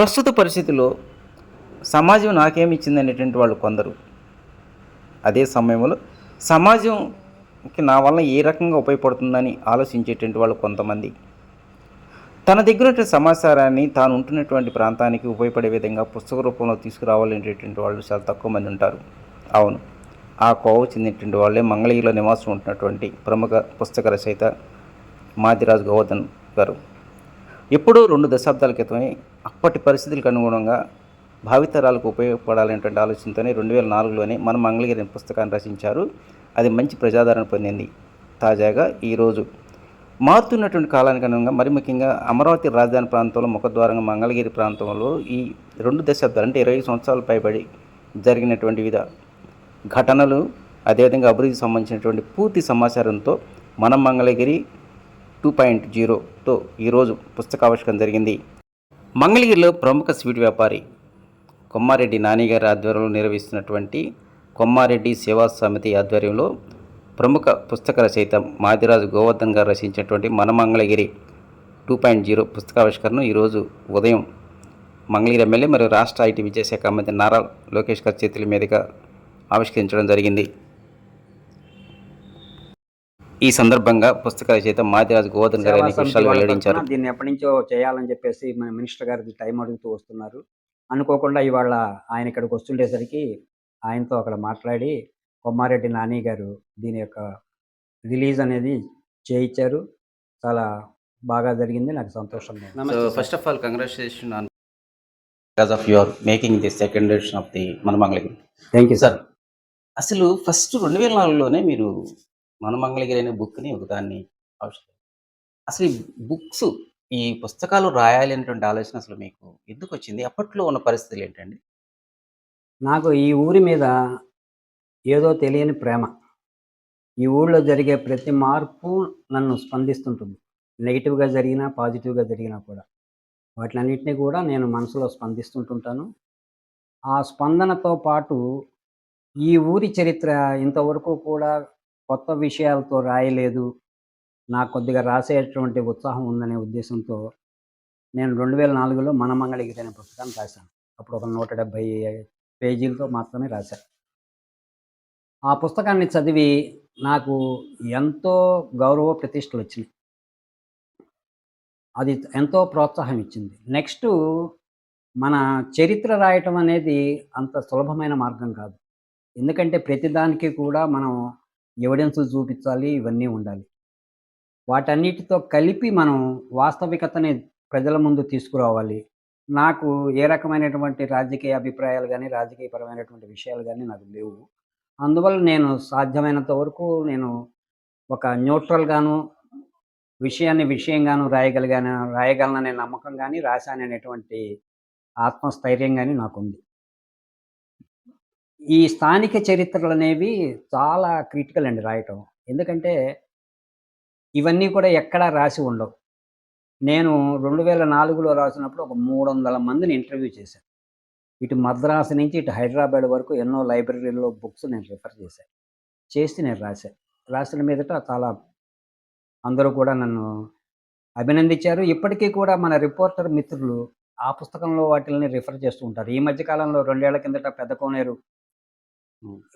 ప్రస్తుత పరిస్థితిలో సమాజం నాకేమి ఇచ్చింది అనేటువంటి వాళ్ళు కొందరు. అదే సమయంలో సమాజంకి నా వలన ఏ రకంగా ఉపయోగపడుతుందని ఆలోచించేటువంటి వాళ్ళు కొంతమంది. తన దగ్గర సమాచారాన్ని తాను ఉంటున్నటువంటి ప్రాంతానికి ఉపయోగపడే విధంగా పుస్తక రూపంలో తీసుకురావాలనేటటువంటి వాళ్ళు చాలా తక్కువ మంది ఉంటారు. అవును. ఆ కోవ చెందినటువంటి వాళ్ళే మంగళగిరిలో నివాసం ఉంటున్నటువంటి ప్రముఖ పుస్తక రచయిత మాదిరాజ్ గోవర్ధన్ గారు. ఎప్పుడో రెండు దశాబ్దాల క్రితమే అప్పటి పరిస్థితులకు అనుగుణంగా భావితరాలకు ఉపయోగపడాలనేటువంటి ఆలోచనతోనే రెండు వేల నాలుగులోనే మన మంగళగిరి అనే పుస్తకాన్ని రచించారు. అది మంచి ప్రజాదరణ పొందింది. తాజాగా ఈరోజు మారుతున్నటువంటి కాలానికి అనుగుణంగా మరి ముఖ్యంగా అమరావతి రాజధాని ప్రాంతంలో ముఖద్వారంగా మంగళగిరి ప్రాంతంలో ఈ రెండు దశాబ్దాలు అంటే ఇరవై సంవత్సరాలు పైబడి జరిగినటువంటి వివిధ ఘటనలు అదేవిధంగా అభివృద్ధికి సంబంధించినటువంటి పూర్తి సమాచారంతో మన మంగళగిరి టూ పాయింట్ జీరోతో ఈరోజు పుస్తకావిష్కరణ జరిగింది. మంగళగిరిలో ప్రముఖ స్వీట్ వ్యాపారి కొమ్మారెడ్డి నానిగారి ఆధ్వర్యంలో నిర్వహిస్తున్నటువంటి కొమ్మారెడ్డి సేవా సమితి ఆధ్వర్యంలో ప్రముఖ పుస్తక రచయిత మాదిరాజు గోవర్ధన్ గారు రచించినటువంటి మన మంగళగిరి టూ పాయింట్ జీరో పుస్తకావిష్కరణను ఈరోజు ఉదయం మంగళగిరి ఎమ్మెల్యే మరియు రాష్ట్ర ఐటీ విద్యాశాఖ మంత్రి నారా లోకేష్ గారి చేతుల మీదుగా ఆవిష్కరించడం జరిగింది. ఈ సందర్భంగా పుస్తక రచయిత మాదిరాజు గోవర్ధన్ గారు అనేక విషయాలు వెల్లడించారు. దీన్ని ఎప్పటి నుంచో చేయాలని చెప్పేసి మన మినిస్టర్ గారికి టైం అడుగుతూ వస్తున్నారు. అనుకోకుండా ఇవాళ ఆయన ఇక్కడికి వస్తుండేసరికి ఆయనతో అక్కడ మాట్లాడి కొమ్మారెడ్డి నాని గారు దీని యొక్క రిలీజ్ అనేది చేయించారు. చాలా బాగా జరిగింది. నాకు first of all, congratulations on because of your making the second edition of the మనమంగళగిరి థ్యాంక్ యూ సార్ సార్ అసలు ఫస్ట్ రెండు వేల నాలుగులోనే మీరు మనమంగళగిరి అనే బుక్ని ఒకదాన్ని ఆవిష్కరించారు. అసలు ఈ బుక్స్ ఈ పుస్తకాలు రాయాలి అనేటువంటి ఆలోచన అసలు మీకు ఎందుకు వచ్చింది అప్పట్లో ఉన్న పరిస్థితులు ఏంటండి? నాకు ఈ ఊరి మీద ఏదో తెలియని ప్రేమ. ఈ ఊళ్ళో జరిగే ప్రతి మార్పు నన్ను స్పందిస్తుంటుంది. నెగిటివ్గా జరిగినా పాజిటివ్గా జరిగినా కూడా. వాటిలన్నింటినీ కూడా నేను మనసులో స్పందిస్తుంటుంటాను. ఆ స్పందనతో పాటు ఈ ఊరి చరిత్ర ఇంతవరకు కూడా కొత్త విషయాలతో రాయలేదు. నాకు కొద్దిగా రాసేటువంటి ఉత్సాహం ఉందనే ఉద్దేశంతో నేను రెండు వేల నాలుగులో మనమంగళగిరి అనే పుస్తకాన్ని రాశాను. అప్పుడు ఒక నూట డెబ్భై పేజీలతో మాత్రమే రాశాను ఆ పుస్తకాన్ని చదివి నాకు ఎంతో గౌరవ ప్రతిష్టలు వచ్చినాయి. అది ఎంతో ప్రోత్సాహం ఇచ్చింది. నెక్స్ట్ మన చరిత్ర రాయటం అనేది అంత సులభమైన మార్గం కాదు. ఎందుకంటే ప్రతిదానికి కూడా మనం ఎవిడెన్స్ చూపించాలి ఇవన్నీ ఉండాలి. వాటన్నిటితో కలిపి మనం వాస్తవికతని ప్రజల ముందు తీసుకురావాలి. నాకు ఏ రకమైనటువంటి రాజకీయ అభిప్రాయాలు కానీ రాజకీయపరమైనటువంటి విషయాలు కానీ నాకు లేవు. అందువల్ల నేను సాధ్యమైనంత వరకు నేను ఒక న్యూట్రల్గాను విషయాన్ని విషయంగాను రాయగలిగాను రాయగలననే నమ్మకం కానీ రాశాననేటువంటి ఆత్మస్థైర్యం కానీ నాకుంది. ఈ స్థానిక చరిత్రలు అనేవి చాలా క్రిటికల్ అండి రాయటం. ఎందుకంటే ఇవన్నీ కూడా ఎక్కడా రాసి ఉండవు. నేను రెండు వేల నాలుగులో రాసినప్పుడు ఒక మూడు వందల మందిని ఇంటర్వ్యూ చేశాను. ఇటు మద్రాసు నుంచి ఇటు హైదరాబాద్ వరకు ఎన్నో లైబ్రరీలో బుక్స్ నేను రిఫర్ చేశాను. చేసి నేను రాశాను. రాసిన మీదట చాలా అందరూ కూడా నన్ను అభినందించారు. ఇప్పటికీ కూడా మన రిపోర్టర్ మిత్రులు ఆ పుస్తకంలో వాటిని రిఫర్ చేస్తూ ఉంటారు. ఈ మధ్యకాలంలో రెండేళ్ళ కిందట పెద్ద కోనేరు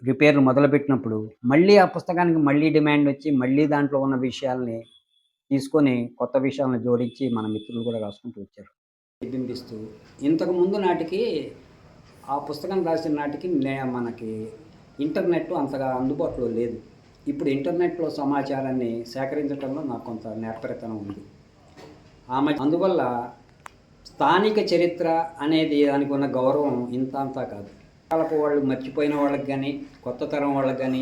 రిపేర్లు మొదలుపెట్టినప్పుడు మళ్ళీ ఆ పుస్తకానికి మళ్ళీ డిమాండ్ వచ్చి మళ్ళీ దాంట్లో ఉన్న విషయాల్ని తీసుకొని కొత్త విషయాలను జోడించి మన మిత్రులు కూడా రాసుకుంటూ వచ్చారు. బింబిస్తూ ఇంతకు ముందు నాటికి ఆ పుస్తకం రాసిన నాటికి నే మనకి ఇంటర్నెట్ అంతగా అందుబాటులో లేదు. ఇప్పుడు ఇంటర్నెట్లో సమాచారాన్ని సేకరించడంలో నాకు కొంత నేర్పరితనం ఉంది. ఆమె అందువల్ల స్థానిక చరిత్ర అనేది దానికి ఉన్న గౌరవం ఇంత అంతా కాదు. కాలపు వాళ్ళు మర్చిపోయిన వాళ్ళకి కానీ కొత్త తరం వాళ్ళకి కానీ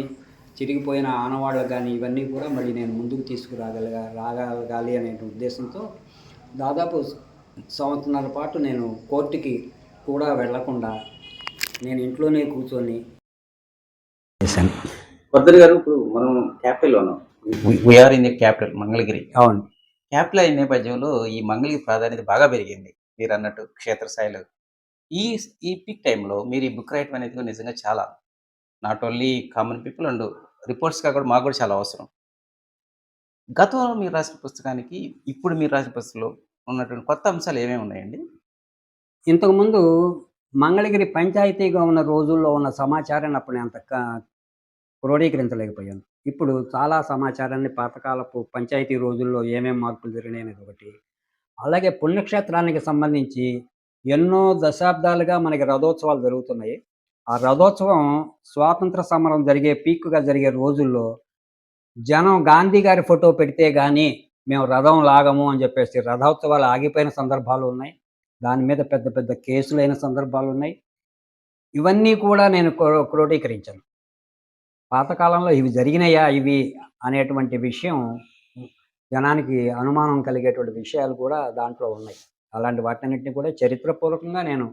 చిరిగిపోయిన ఆనవాళ్ళకి కానీ ఇవన్నీ కూడా మళ్ళీ నేను ముందుకు తీసుకురాగలగా రాగలగాలి అనే ఉద్దేశంతో దాదాపు సంవత్సరాల పాటు నేను కోర్టుకి కూడా వెళ్ళకుండా నేను ఇంట్లోనే కూర్చొని చేశాను. వర్ధన్ గారు ఇప్పుడు మనం క్యాపిటల్ ఉన్నాం we are in the capital Mangalagiri. అవును. క్యాపిటల్ అయిన నేపథ్యంలో ఈ మంగళగిరి ప్రాధాన్యత బాగా పెరిగింది. మీరు అన్నట్టు క్షేత్రస్థాయిలో. ఈ ఈ పిక్ టైంలో మీరు ఈ బుక్ రాయటం అనేది కూడా నిజంగా చాలా not only common people and రిపోర్ట్స్గా కూడా మాకు కూడా చాలా అవసరం గతంలో మీరు రాసిన పుస్తకానికి ఇప్పుడు మీరు రాసిన పుస్తకంలో ఉన్నటువంటి కొత్త అంశాలు ఏమేమి ఉన్నాయండి ఇంతకుముందు మంగళగిరి పంచాయతీగా ఉన్న రోజుల్లో ఉన్న సమాచారాన్ని అప్పుడు నేను అంత క్రోడీకరించలేకపోయాను. ఇప్పుడు చాలా సమాచారాన్ని పాతకాలపు పంచాయతీ రోజుల్లో ఏమేమి మార్పులు జరిగినాయనేది ఒకటి. అలాగే పుణ్యక్షేత్రానికి సంబంధించి ఎన్నో దశాబ్దాలుగా మనకి రథోత్సవాలు జరుగుతున్నాయి. ఆ రథోత్సవం స్వాతంత్ర సమరం జరిగే పీక్‌గా జరిగే రోజుల్లో జనం గాంధీ గారి ఫోటో పెడితే కానీ మేము రథం లాగము అని చెప్పేసి రథోత్సవాలు ఆగిపోయిన సందర్భాలు ఉన్నాయి. దాని మీద పెద్ద పెద్ద కేసులైన సందర్భాలు ఉన్నాయి ఇవన్నీ కూడా నేను క్రో క్రోడీకరించాను. పాతకాలంలో ఇవి జరిగినాయా ఇవి అనేటువంటి విషయం జనానికి అనుమానం కలిగేటువంటి విషయాలు కూడా దాంట్లో ఉన్నాయి. అలాంటి వాటన్నిటిని కూడా చరిత్రపూర్వకంగా నేను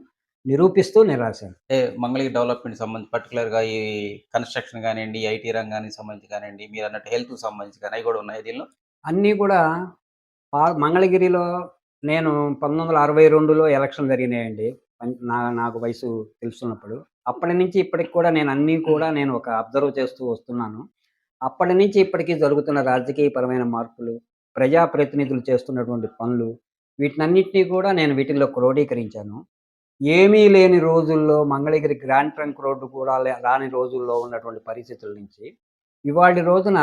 నిరూపిస్తూ నేను రాశాను. అంటే మంగళగిరి డెవలప్‌మెంట్‌కి సంబంధించి పర్టిక్యులర్‌గా ఈ కన్‌స్ట్రక్షన్ గానియండి, ఐటీ రంగానికి సంబంధించి కానియండి, మీరన్నట్టు హెల్త్‌కి సంబంధించి కానీ అయి కూడా ఉన్నాయా దీనిలో? అన్నీ కూడా మంగళగిరిలో నేను 1962లో ఎలక్షన్ జరిగినాయండి. నా నాకు వయసు తెలుస్తున్నప్పుడు. అప్పటి నుంచి ఇప్పటికి కూడా నేను అన్నీ కూడా నేను ఒక అబ్జర్వ్ చేస్తూ వస్తున్నాను. అప్పటి నుంచి ఇప్పటికి జరుగుతున్న రాజకీయపరమైన మార్పులు, ప్రజా ప్రతినిధులు చేస్తున్నటువంటి పనులు, వీటినన్నింటినీ కూడా నేను వీటిల్లో క్రోడీకరించాను. ఏమీ లేని రోజుల్లో మంగళగిరి గ్రాండ్ ట్రంక్ రోడ్డు కూడా లే రాని రోజుల్లో ఉన్నటువంటి పరిస్థితుల నుంచి, ఇవాళ రోజున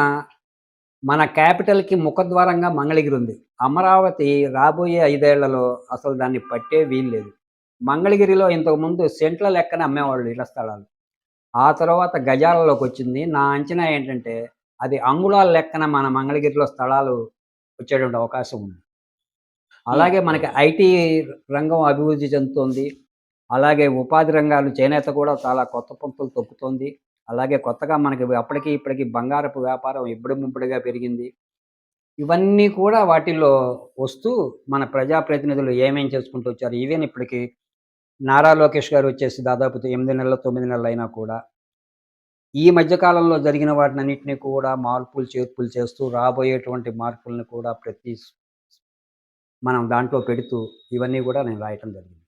మన క్యాపిటల్‌కి ముఖద్వారంగా మంగళగిరి ఉంది. అమరావతి రాబోయే ఐదేళ్ళలో అసలు దాన్ని పట్టే వీల్లేదు. మంగళగిరిలో ఇంతకుముందు సెంట్ల లెక్కన అమ్మేవాళ్ళు ఇళ్ళ స్థలాలు. ఆ తర్వాత గజాలలోకి వచ్చింది నా అంచనా ఏంటంటే అది అంగుళాల లెక్కన మన మంగళగిరిలో స్థలాలు వచ్చేటువంటి అవకాశం ఉంది. అలాగే మనకి ఐటీ రంగం అభివృద్ధి చెందుతోంది. అలాగే ఉపాధి రంగాలు చేనేత కూడా చాలా కొత్త పంపులు తొక్కుతోంది. అలాగే కొత్తగా మనకి అప్పటికి ఇప్పటికి బంగారపు వ్యాపారం ఇబ్బడిముబ్బడిగా పెరిగింది. ఇవన్నీ కూడా వాటిల్లో వస్తూ మన ప్రజా ప్రతినిధులు ఏమేం చేసుకుంటూ వచ్చారు. ఈవెన్ ఇప్పటికి నారా లోకేష్ గారు వచ్చేసి దాదాపు 8 నెలలు, 9 నెలలైనా కూడా ఈ మధ్యకాలంలో జరిగిన వాటినన్నింటినీ కూడా మార్పులు, చేర్పులు చేస్తూ రాబోయేటువంటి మార్పులను కూడా ప్రతి మనం దాంట్లో పెడుతూ ఇవన్నీ కూడా నేను రాయటం జరిగింది.